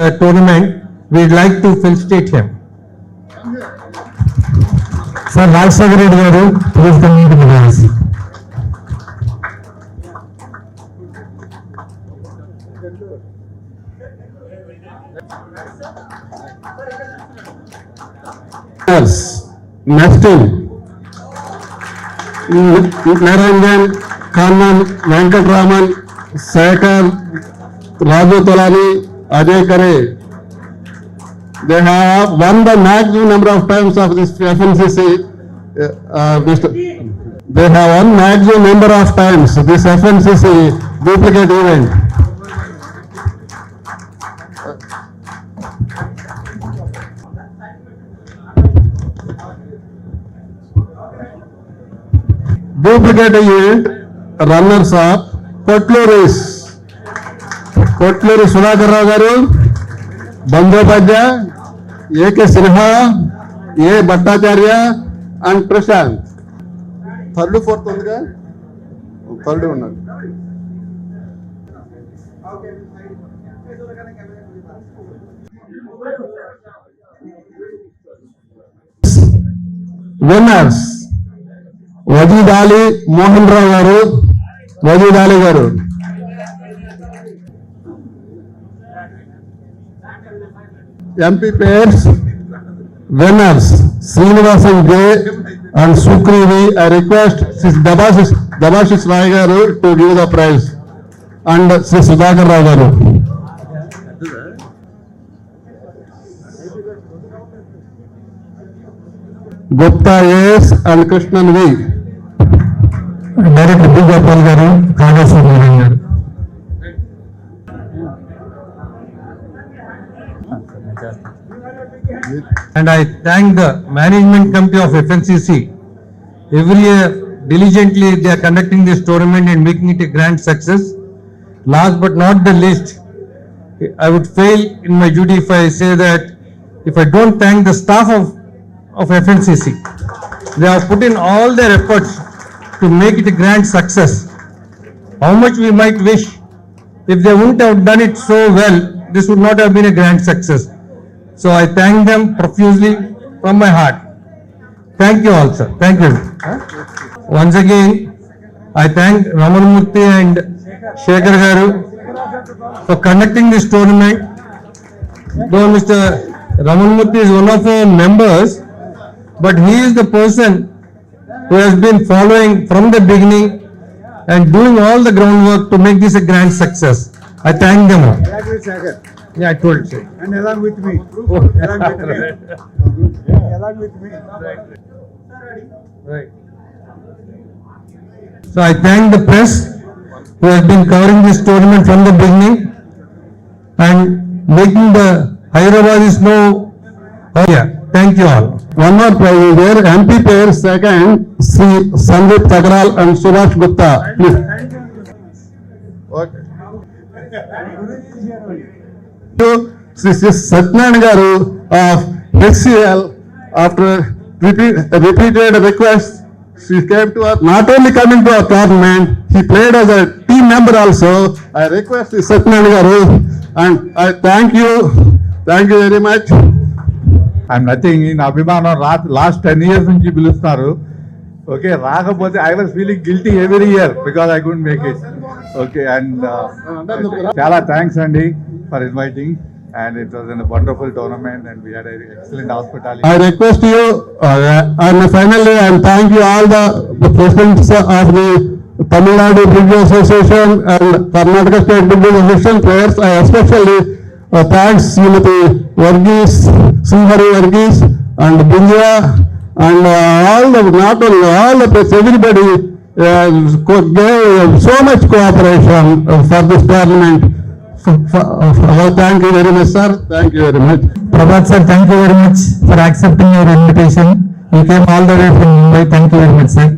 uh, tournament, we'd like to felicitate him. Sir Rajasekhara Reddy garu please community next Niranjan Kannan Venkataraman Sekhar Raju Tolani Ajay kare they have won the maximum number of times of this FNCC. Uh, Mr. They have won maximum number of times this FNCC duplicate event. Duplicate event runners up Kotlurus. Kotluri Sudhakar Rao garu Bandopadhyay AK Sinha A Bhattacharya and Prashant. Third fourth ఉందిగా? Third ఉన్నాడు winners Wajid Ali Mohan Rao garu Wajid Ali గారు. MP pairs winners Srinivasan J and Sukrivi. I request Sri Dabashis Dabashis Rai garu to give the prize and Sri Sudhakar Rao garu. Gupta S and Krishnan V. Director B Gopal garu Kaleshwara Narayana గారు And I thank the management committee of FNCC. Every year diligently they are conducting this tournament and making it a grand success. Last but not the least, I would fail in my duty if I say that if I don't thank the staff of, of FNCC. They have put in all their efforts to make it a grand success. How much we might wish, if they wouldn't have done it so well, this would not have been a grand success. So I thank them profusely from my heart. Thank you all, sir. Thank you. Once again, I thank Ramanmurthy and Shekhar Garu for conducting this tournament. Though Mr. Ramanmurthy is one of our members, but he is the person who has been following from the beginning and doing all the groundwork to make this a grand success. I thank them all. Yeah, I told you. and along with me. Along with me. Along with me. Right. So I thank the press who has been covering this tournament from the beginning and making the Hyderabadis know. Oh yeah, thank you all. One more prize is there, MP pair second, Sri Sandeep Tagral and Subhash Gupta. Please. Okay. To Sri Sri Satyanarayana Garu of HCL, after repeat, repeated requests, she came to us, not only coming to our tournament, he played as a team member also. I request Sri Satyanarayana Garu and I thank you, thank you very much. I'm nothing నా అభిమానం రా last ten years నుంచి పిలుస్తున్నారు okay రాకపోతే I was feeling guilty every year because I could make it okay and uh, చాలా thanks అండి for inviting and it was an wonderful tournament and we had excellent hospitality I request you, uh, and finally, I thank you all the the presidents of the Tamil Nadu Bridge Association and Karnataka State Bridge Association players. I especially uh, thanks Srimati Varghese, Srihari Varghese and Bindya and uh, all the, not only, all the everybody uh, gave so much cooperation uh, for this. For- for- uh, Thank you very much, sir. Thank you very much. Prabhat sir thank you very much for accepting your invitation you came all the way from Mumbai thank you very much sir